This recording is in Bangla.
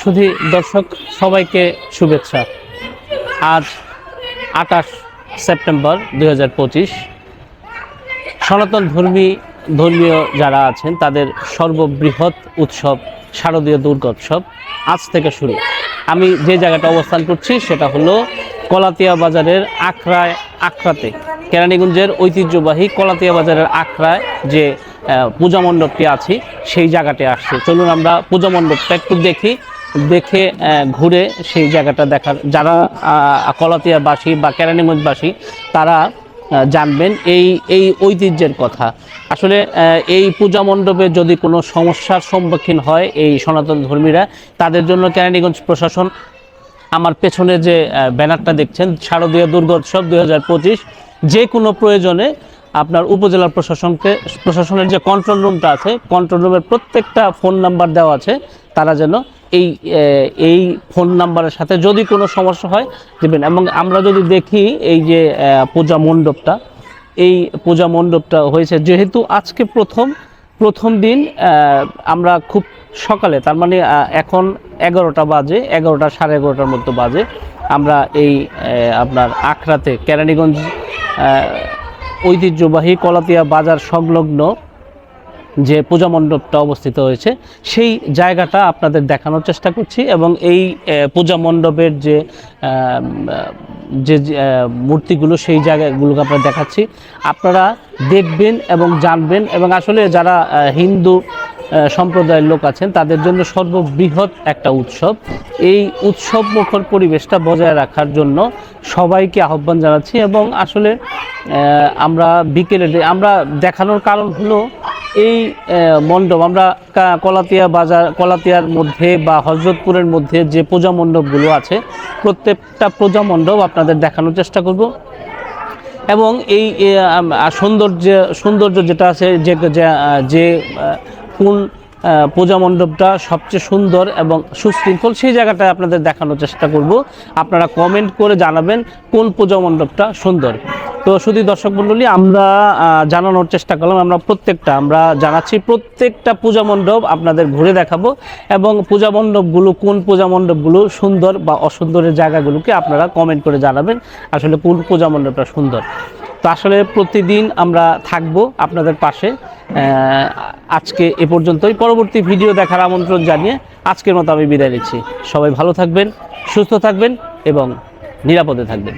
শুধু দর্শক, সবাইকে শুভেচ্ছা। আজ আঠাশ সেপ্টেম্বর দু হাজার পঁচিশ। সনাতন ধর্মী, ধর্মীয় যারা আছেন, তাদের সর্ববৃহৎ উৎসব শারদীয় দুর্গোৎসব আজ থেকে শুরু। আমি যে জায়গাটা অবস্থান করছি, সেটা হলো কলাতিয়া বাজারের আখড়ায়, আখড়াতে। কেরানীগঞ্জের ঐতিহ্যবাহী কলাতিয়া বাজারের আখড়ায় যে পূজা মণ্ডপটি আছে, সেই জায়গাটি আসছে। চলুন আমরা পূজা মণ্ডপটা একটু দেখি। দেখে ঘুরে সেই জায়গাটা দেখার, যারা কলাতিয়াবাসী বা কেরানীগঞ্জবাসী, তারা জানবেন এই এই ঐতিহ্যের কথা। আসলে এই পূজা মণ্ডপে যদি কোনো সমস্যার সম্মুখীন হয় এই সনাতন ধর্মীরা, তাদের জন্য কেরানীগঞ্জ প্রশাসন আমার পেছনে যে ব্যানারটা দেখছেন, শারদীয় দুর্গোৎসব দুই হাজার পঁচিশ, যে কোনো প্রয়োজনে আপনার উপজেলা প্রশাসনকে, প্রশাসনের যে কন্ট্রোল রুমটা আছে কন্ট্রোল রুমের প্রত্যেকটা ফোন নাম্বার দেওয়া আছে, তারা যেন এই এই ফোন নাম্বারের সাথে যদি কোনো সমস্যা হয়, দেবেন। এবং আমরা যদি দেখি এই যে পূজা মণ্ডপটা, এই পূজা মণ্ডপটা হয়েছে। যেহেতু আজকে প্রথম প্রথম দিন আমরা খুব সকালে, তার মানে এখন এগারোটা বাজে, এগারোটা সাড়ে এগারোটার মতো বাজে। আমরা এই আপনার আখড়াতে, কেরানীগঞ্জ ঐতিহ্যবাহী কলাতিয়া বাজার সংলগ্ন যে পূজা মণ্ডপটা অবস্থিত হয়েছে সেই জায়গাটা আপনাদের দেখানোর চেষ্টা করছি এবং এই পূজা মণ্ডপের যে যে, মূর্তিগুলো সেই জায়গাগুলোকে আপনারা দেখাচ্ছি। আপনারা দেখবেন এবং জানবেন এবং আসলে যারা হিন্দু সম্প্রদায়ের লোক আছেন তাদের জন্য সর্ববৃহৎ একটা উৎসব। এই উৎসব মুখর পরিবেশটা বজায় রাখার জন্য সবাইকে আহ্বান জানাচ্ছি এবং আসলে আমরা বিকেলে আমরা দেখানোর কারণ হলো এই মণ্ডপ আমরা কলাতিয়া বাজার কলাতিয়ার মধ্যে বা হজরতপুরের মধ্যে যে পূজা মণ্ডপগুলো আছে প্রত্যেকটা পূজা মণ্ডপ আপনাদের দেখানোর চেষ্টা করব। এবং এই সৌন্দর্য সৌন্দর্য যেটা আছে যে যে, কোন পূজা মণ্ডপটা সবচেয়ে সুন্দর এবং সুশৃঙ্খল, সেই জায়গাটায় আপনাদের দেখানোর চেষ্টা করব। আপনারা কমেন্ট করে জানাবেন কোন পূজা মণ্ডপটা সুন্দর। তো শুধু দর্শক মণ্ডলী, আমরা জানানোর চেষ্টা করলাম, আমরা প্রত্যেকটা, আমরা জানাচ্ছি প্রত্যেকটা পূজা মণ্ডপ আপনাদের ঘুরে দেখাবো এবং পূজা মণ্ডপগুলো, কোন পূজা মণ্ডপগুলো সুন্দর বা অসুন্দরের জায়গাগুলোকে আপনারা কমেন্ট করে জানাবেন, আসলে কোন পূজা মণ্ডপটা সুন্দর। তো আসলে প্রতিদিন আমরা থাকব আপনাদের পাশে। আজকে এ পর্যন্তই। পরবর্তী ভিডিও দেখার আমন্ত্রণ জানিয়ে আজকের মতো আমি বিদায় নিচ্ছি। সবাই ভালো থাকবেন, সুস্থ থাকবেন এবং নিরাপদে থাকবেন।